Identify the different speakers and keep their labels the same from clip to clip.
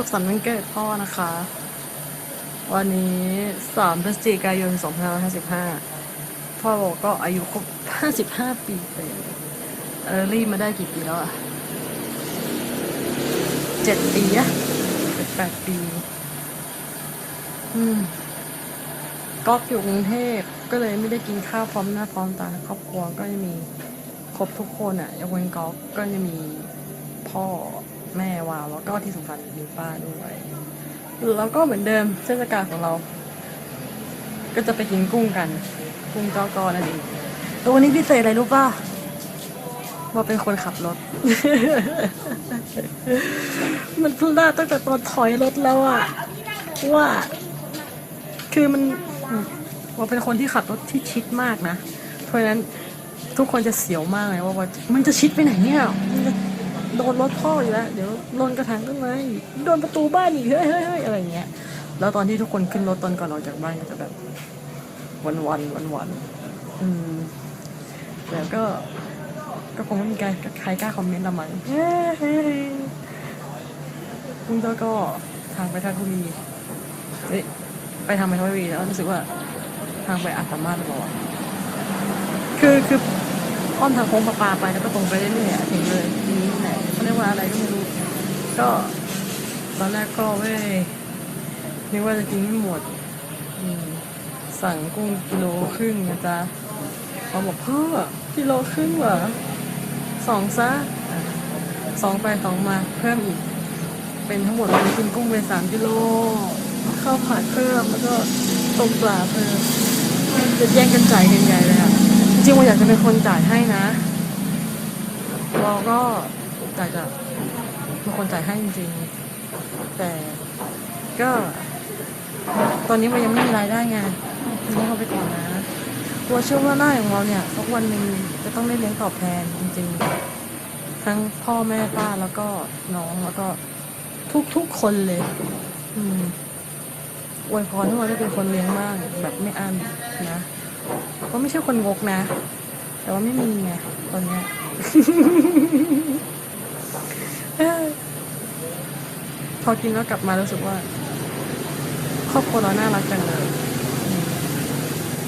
Speaker 1: สุขสันต์วันเกิดพ่อนะคะ วันนี้3พฤศจิกายน2555พ่อบอกก็อายุครบ55ปีเต็มเออรีบมาได้กี่ปีแล้วอะเจ็ดปีอะเจ็ดแปดปี อืมก๊อฟอยู่กรุงเทพก็เลยไม่ได้กินข้าวพร้อมหน้าพร้อมตาครอบครัวก็จะมีครบทุกคนอะยกเว้นก๊อฟก็จะมีพ่อ แม่วาวแล้วก็ที่สำคัญมีป้าด้วยแล้วก็เหมือนเดิมเทศกาลของเรา ก็จะไปกินกุ้งกัน กุ้งจอกอนั่นเองแล้ววันนี้พิเศษอะไรรู้ป่ะว่าเป็นคนขับรถ มันพลาดตั้งแต่ตอนถอยรถแล้วอะว่า คือมันว่าเป็นคนที่ขับรถที่ชิดมากนะ เพราะฉะนั้นทุกคนจะเสียวมากเลยว่าว่ามันจะชิดไปไหนเนี่ยมันจะ โดนรถพ่ออยู่แล้วเดี๋ยวโดนกระถางต้นไม้โดนประตูบ้านอีกเฮ้ยเฮ้ยอะไรเงี้ยแล้วตอนที่ทุกคนขึ้นรถตอนก่อนออกจากบ้านก็จะแบบวันวันวันวันๆอืมแล้วก็ก็คงไม่มีใครใครกล้าคอมเมนต์ละมั้งเฮ้ยฮ้ยคุณเจ้าก็ทางไปทางคุรีเฮ้ยไปทางไปทวีวีแล้วรู้สึกว่าทางไปอาจสามารถหรือเปล่าวะคือคืออ้อมทางโค้งประปลาไปแล้วก็ตรงไปเรื่อยๆถึงเลยทีนี้แหละ เขาเรียกว่าอะไรก็ไม่รู้ ก็ตอนแรกก็เว้ยนึกว่าจะกินไม่หมดสั่งกุ้งกิโลครึ่งนะจ๊ะเขาบอกพ่อกิโลครึ่งเหรอสองซะสองไปสองมาเพิ่มอีก เป็นทั้งหมดวันนี้กินกุ้งไปสามกิโลข้าวผัดเพิ่มแล้วก็ต้มปลาเพิ่มจะแย่งกันจ่ายกันใหญ่เลยอะจริงๆว่าอยากจะเป็นคนจ่ายให้นะ เราก็ จจะเป็นคนจ่ายให้จริงๆ แต่ก็ ตอนนี้มันยังไม่มีรายได้ไงต้องเข้าไปก่อนนะตัวเชื่อว่าหน้าของเราเนี่ยสักวันหนึ่งจะต้องได้เลี้ยงตอบแทนจริงๆ ทั้งพ่อแม่ป้าแล้วก็น้องแล้วก็ทุกๆคนเลย อืมอวยพรให้เราได้เป็นคนเลี้ยงบ้างแบบไม่อั้นนะก็ไม่ใช่คนงกนะ แต่ว่าไม่มีไงตอนเนี้ย พอกินแล้วกลับมารู้สึกว่า ครอบครัวเราน่ารักจังเลย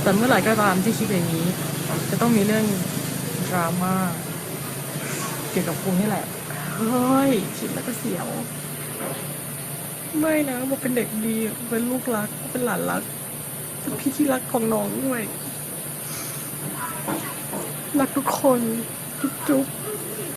Speaker 1: แต่เมื่อไหร่ก็ตามที่คิดอย่างนี้ จะต้องมีเรื่องดราม่าเกี่ยวกับกูนี่แหละเฮ้ยคิดแล้วก็เสียว ไม่นะว่าเป็นเด็กดีเป็นลูกรัก เป็นหลานรักเป็นพี่ที่รักของน้องด้วย รักทุกคน จุ๊บ